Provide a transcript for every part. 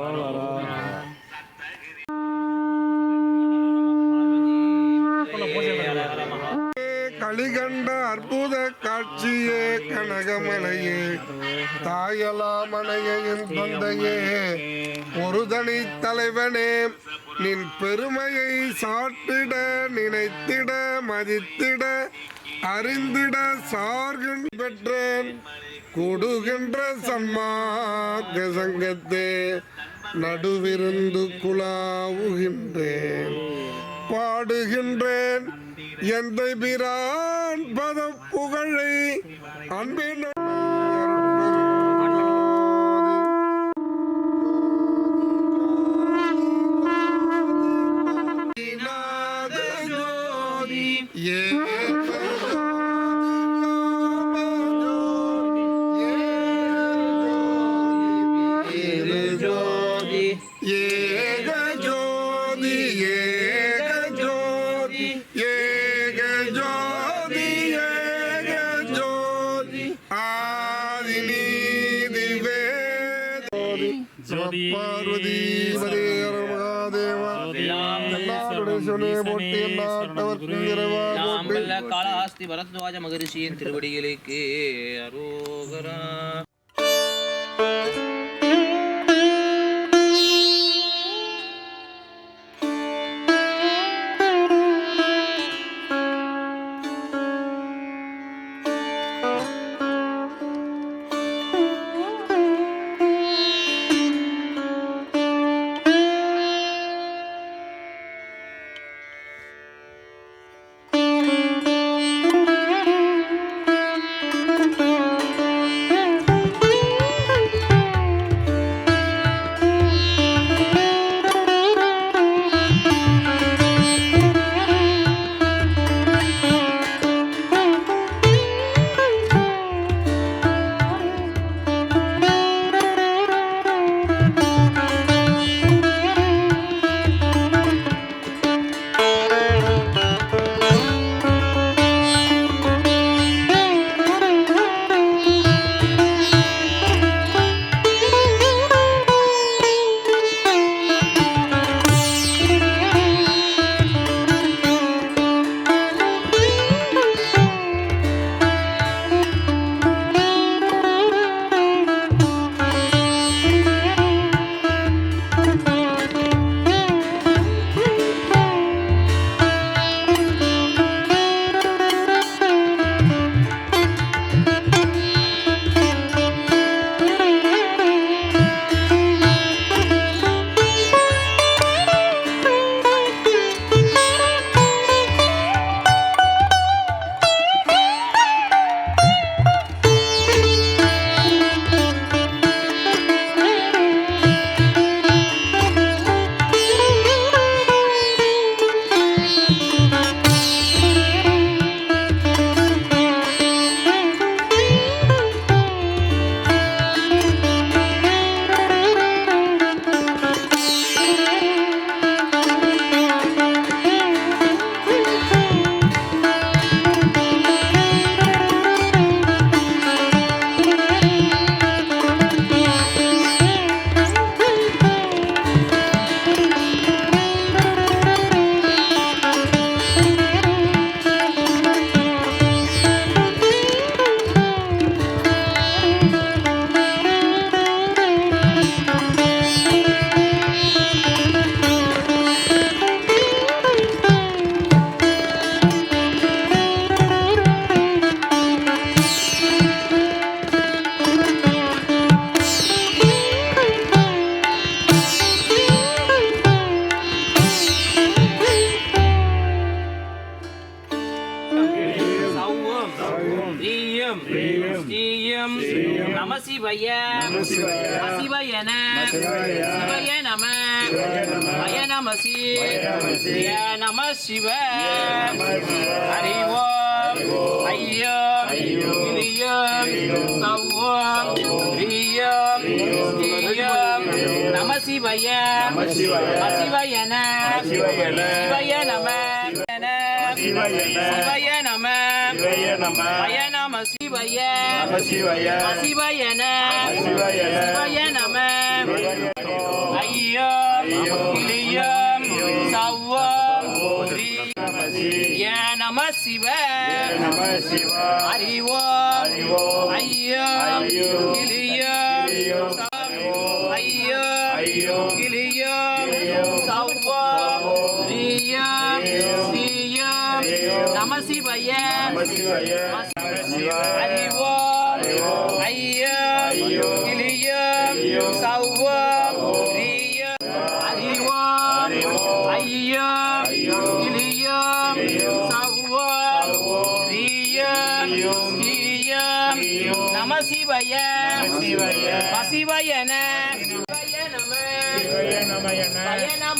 வரா களிகண்ட அற்புத காட்சியே கனகமலையே தாயலாமனையின் தொந்தையே ஒரு தனி தலைவனே நின் பெருமையை சாட்டிட நினைத்திட மதித்திட அறிந்திட சார்கன் பெற்றேன். கொடுகின்ற சன்மார்க்க சங்கத்தே நடுவிருந்து குழாவுகின்றேன். பாடுகின்றேன். எந்த பிரான் பத புகழை அன்பின் ஸ்ரீயம் நம சிவய. சிவயன சிவய. நம. வய நம. சிவய நம. சிவ. ஹரி ஓம். ஐயம் இலியம் சவ்வம் ரியம் ஸ்ரீயம் நம சிவய. சிவயன சிவய. நம. சிவய நம. வய நம. சிவய சிவயன சிவய நம. ஐயம் இலியம் சவ்வம் ய நம சிவ. ஹரி ஓம் ஐயம் இலியம் ஐயம் இலியம் சவ்வம் ரியம் ஸ்ரீயம் நம சிவய.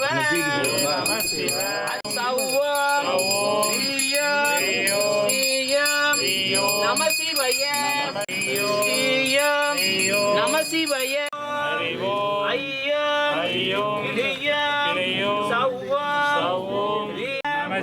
சிவய நம சிவ சவ்வம் இலியம் இலியம் நம சிவய இலியம் நம சிவய ஐயம் இலியம் சவ்வம்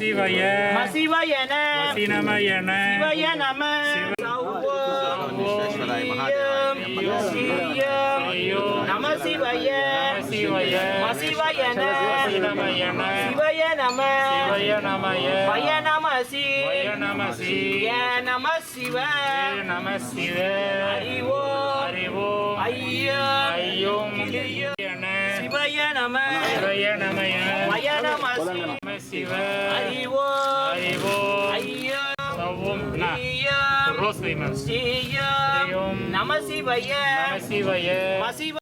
சிவய மசிவயன சினமயன சிவய நம சவ்வம் இலியம் ஸ்ரீயம் நம சிவய சிவய மசிவயன சினமயன சிவய நம. சிவய நமய வய நம சி. வய நம சி. ய நம சிவ. நம சிவ. அறிவோ. ஐயோம். இலியம் என சிவய நம. சிவய நமய வய நம சி. நம சிவ. ஓம் அறிவோ. ஐயம். சவும். ரோஸ்லிமன் ஸ்ரீயம் நம சிவய. நம சிவய. மசிவ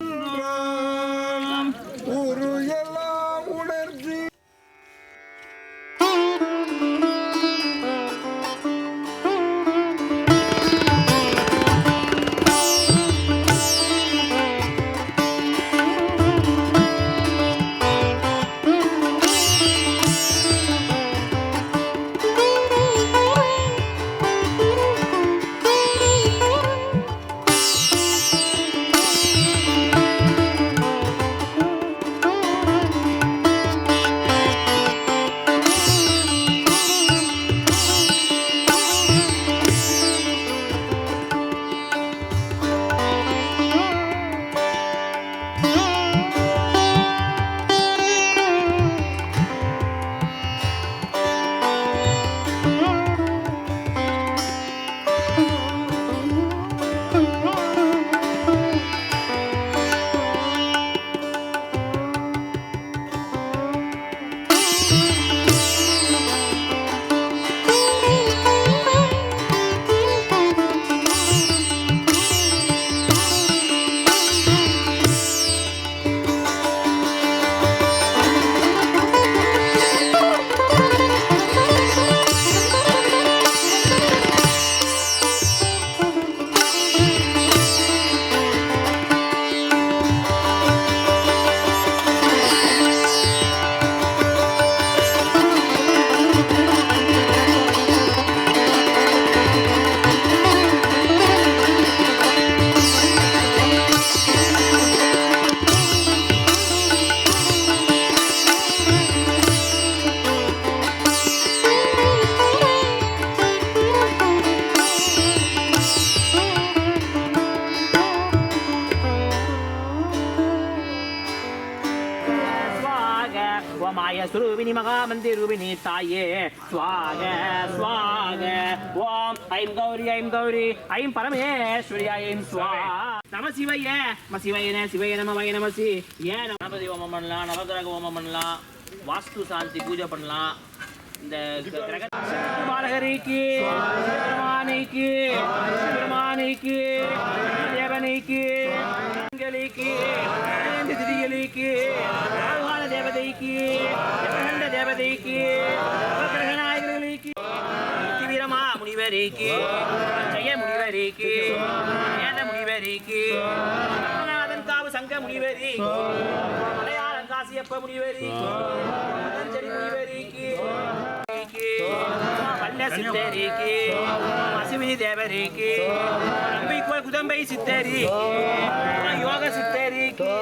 தாயே ஸ்வாக ஸ்வாக ஓம் ஐம் கௌரி ஐம் கௌரி ஐம் பரமேஸ்வரி ஐம் ஸ்வா நம சிவைய நம சிவையன சிவைய நம வய நமசி ஏன் கணபதி ஹோமம் பண்ணலாம் நவகிரக ஹோமம் பண்ணலாம் வாஸ்து சாந்தி பூஜை பண்ணலாம் இந்த கிரக பாலகரிக்கு பெருமானைக்கு பெருமானைக்கு தேவனைக்கு திங்களுக்கு திதிகளுக்கு ஆழ்வார தேவதைக்கு பிரகண்ட தேவதைக்கு நவகிரகநாயகர்களுக்கு வீரமா முனிவரிக்கு ஜெய முனிவரிக்கு வேத முனிவரிக்கு காவு சங்க முனிவரி முனிவரிக்கு வல்ல சித்தரிக்கு அசுவினி தேவரிக்கு நம்பிக்கை குதம்பை சித்தரி யோக சித்தரிக்கு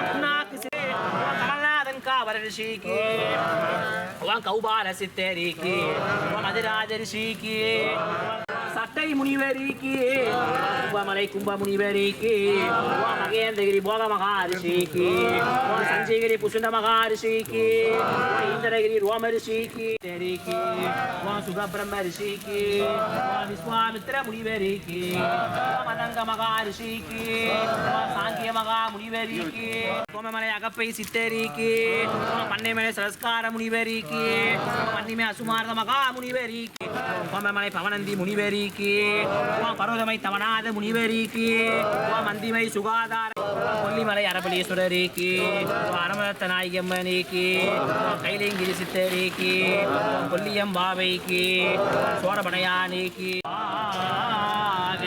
அண்ணாக்கு சித்தரி கமல்நாதன் காவர ரிஷிக்கு உன் கௌபால சித்தரிக்கு உன் மதுராஜ முனிவரிக்கு. கும்பமலை கும்ப முனிவரிக்கு மகேந்திரகிரி போக மகாரிஷிக்கு சஞ்சயகிரி புசுண்ட மகாரிஷிக்கு இந்திரகிரி ரோம ரிஷிக்கு தெரிக்கு. சுகபிரம்ம ரிஷிக்கு விஸ்வாமித்ர விஸ்வாமித்திர முனிவரிக்கு மதங்க மகாரிஷிக்கு சாங்கிய மகா முனிவரிக்கு கோமமலை அகப்பை சித்தரிக்கு. பண்ணைமலை சரஸ்கார முனிவரிக்கு பன்னிமே அசுமார்த மகா முனிவரிக்கு கோமமலை பவனந்தி முனிவரிக்கு. உன் பர்வதமை தவனாத முனிவரிக்கு. உன் மந்திமை சுகாதார கொல்லிமலை அரபலீஸ்வரரிக்கு. அரமரத்த நாயகம்மனிக்கு. உன் கைலிங்கிரி சித்தரிக்கு. கொல்லியம் பாவைக்கு சோழபடையானிக்கு. ஆக.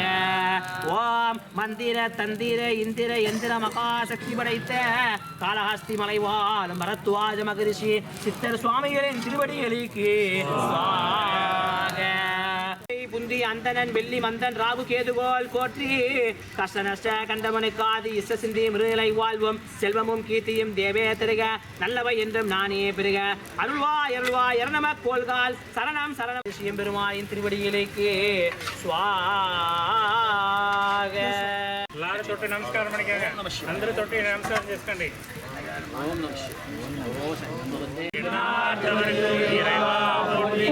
ஓம் மந்திர தந்திர இந்திர எந்திர மகாசக்தி படைத்த காளஹஸ்தி மலைவாழ் மரத்துவாஜ மகரிஷி சித்தர் சுவாமிகளின் திருவடிகளுக்கு. சுவாக. புந்தி அந்தணன் வெள்ளி மந்தன் ராகு கேதுகோல் கோற்றி கஷ்ட நஷ்ட கண்டமனு காது இஷ்ட சிந்தி மிருகலை வாழ்வும் செல்வமும் கீர்த்தியும் தேவே தருக நல்லவை என்றும் நானே பெருக அருள்வாய் அருள்வாய் எரணம கோல்கால் சரணம் சரணம் விஷயம் பெருமாயின் திருவடியிலேக்கு స్వాగ எல்லாரும் தொட்டு நமஸ்காரம் பண்ணிக்கோங்க అందరూ தொட்டு நமஸ்காரம் చేసుకోండి நாட்டவருக்கு இறைவா போற்றி.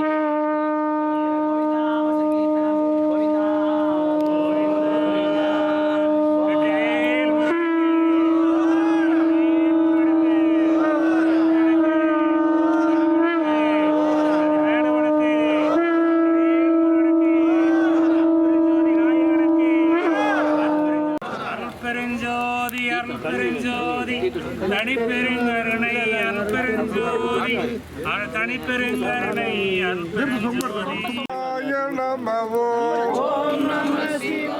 தனிப்பெருங்கருணை அருட்பெருஞ்சோதி அரு- தனிப்பெருங்கருணை அருட்பெருஞ்சோதி நமவோ சிவ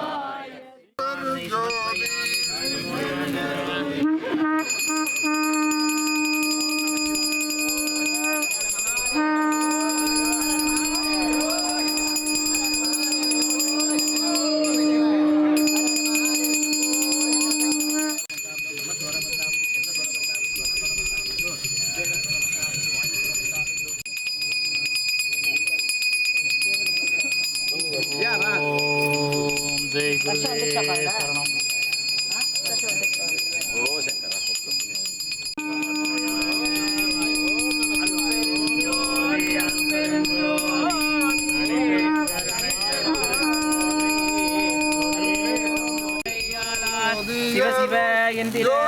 எந்திர தீவினை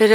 र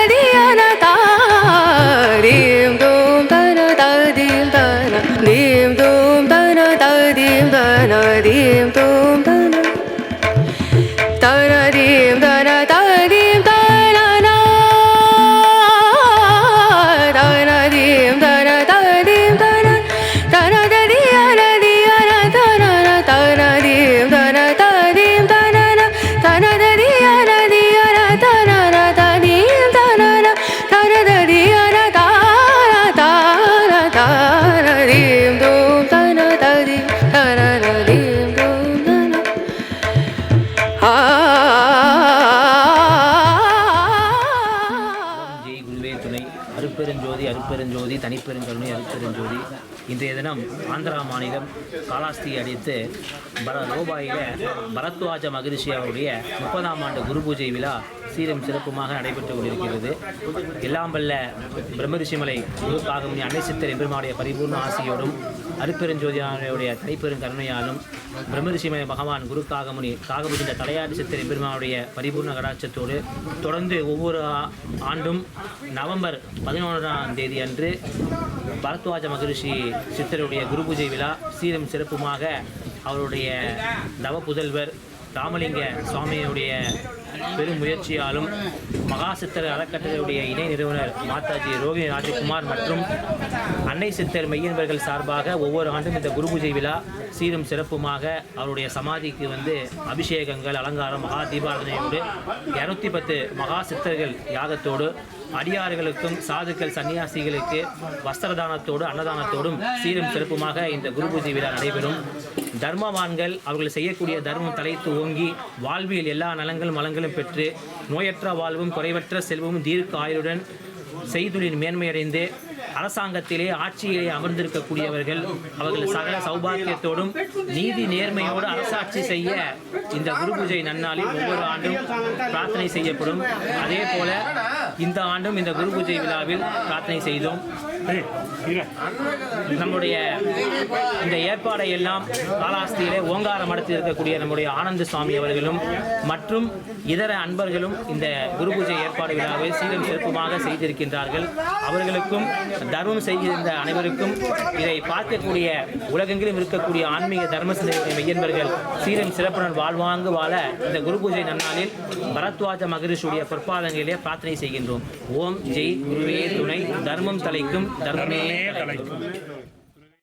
ஜெய் குருவே துணை. அருப்பெருஞ்சோதி அருப்பெருஞ்சோதி தனிப்பெருங்கருணை அருப்பெருஞ்சோதி. இன்றைய தினம் ஆந்திரா மாநிலம் காலாஸ்தி அடித்து பர ரூபாயில் பரத்வாஜ மகரிஷி அவருடைய முப்பதாம் ஆண்டு குரு பூஜை விழா சீரும் சிறப்புமாக நடைபெற்று கொண்டிருக்கிறது. எல்லாம்பல்ல பிரம்மரிஷிமலை குரு காகமுனி அன்னை சித்தர் எம்பெருமானுடைய பரிபூர்ண ஆசையோடும் அருட்பெருஞ்சோதியானுடைய தனிப்பெரும் கருணையாலும் பிரம்மரிஷிமலை பகவான் குரு காகமுனி காகபுஜிந்த தலையாடி சித்தர் எம்பெருமானுடைய பரிபூர்ண கடாட்சத்தோடு தொடர்ந்து ஒவ்வொரு ஆண்டும் நவம்பர் பதினொன்றாம் தேதி அன்று பரத்வாஜ மகரிஷி சித்தருடைய குரு பூஜை விழா சீரும் சிறப்புமாக அவருடைய நவ புதல்வர் ராமலிங்க சுவாமியுடைய பெரும் முயற்சியாலும் மகாசித்தர் அறக்கட்டளையுடைய இணை நிறுவனர் மாதாஜி ரோகிணி ராஜகுமார் மற்றும் அன்னை சித்தர் மெய்யன்பர்கள் சார்பாக ஒவ்வொரு ஆண்டும் இந்த குரு பூஜை விழா சீரும் சிறப்புமாக அவருடைய சமாதிக்கு வந்து அபிஷேகங்கள் அலங்காரம் மகா தீபாரதனையோடு இரநூத்தி பத்து மகா சித்தர்கள் யாகத்தோடு அடியார்களுக்கும் சாதுக்கள் சன்னியாசிகளுக்கு வஸ்திரதானத்தோடு அன்னதானத்தோடும் சீரும் சிறப்புமாக இந்த குரு பூஜை விழா நடைபெறும். தர்மவான்கள் அவர்கள் செய்யக்கூடிய தர்மம் தலைத்து ஓங்கி வாழ்வியல் எல்லா நலங்களும் வளங்களும் பெற்று நோயற்ற வாழ்வும் குறைவற்ற செல்வமும் தீர்க்க ஆயுளுடன் செய்தொழில் மேன்மையடைந்து அரசாங்கத்திலே ஆட்சியிலே அமர்ந்திருக்கக்கூடியவர்கள் அவர்கள் சகல சௌபாக்கியத்தோடும் நீதி நேர்மையோடு அரசாட்சி செய்ய இந்த குரு பூஜை நன்னாளில் ஒவ்வொரு ஆண்டும் பிரார்த்தனை செய்யப்படும். அதே போல இந்த ஆண்டும் இந்த குரு பூஜை விழாவில் பிரார்த்தனை செய்தோம். நம்முடைய இந்த ஏற்பாடை எல்லாம் காலாஸ்தியிலே ஓங்கார மடத்தில் இருக்கக்கூடிய நம்முடைய ஆனந்த சுவாமி அவர்களும் மற்றும் இதர அன்பர்களும் இந்த குரு பூஜை ஏற்பாடு விழாவை சீரும் சிறப்புமாக செய்திருக்கின்றார்கள். அவர்களுக்கும் தர்மம் செய்திருந்த அனைவருக்கும் இதை பார்க்கக்கூடிய உலகெங்கிலும் இருக்கக்கூடிய ஆன்மீக தர்ம சிந்தனை மையன்பர்கள் சீரும் சிறப்புடன் வாழ்வாங்கு வாழ இந்த குரு பூஜை நன்னாளில் பரத்வாஜ மகரிஷுடைய பொற்பாதங்களிலே பிரார்த்தனை செய்கின்றோம். ஓம் ஜெய் குருவே துணை. தர்மம் தலைக்கும் தர்மமே கலைக்கும்.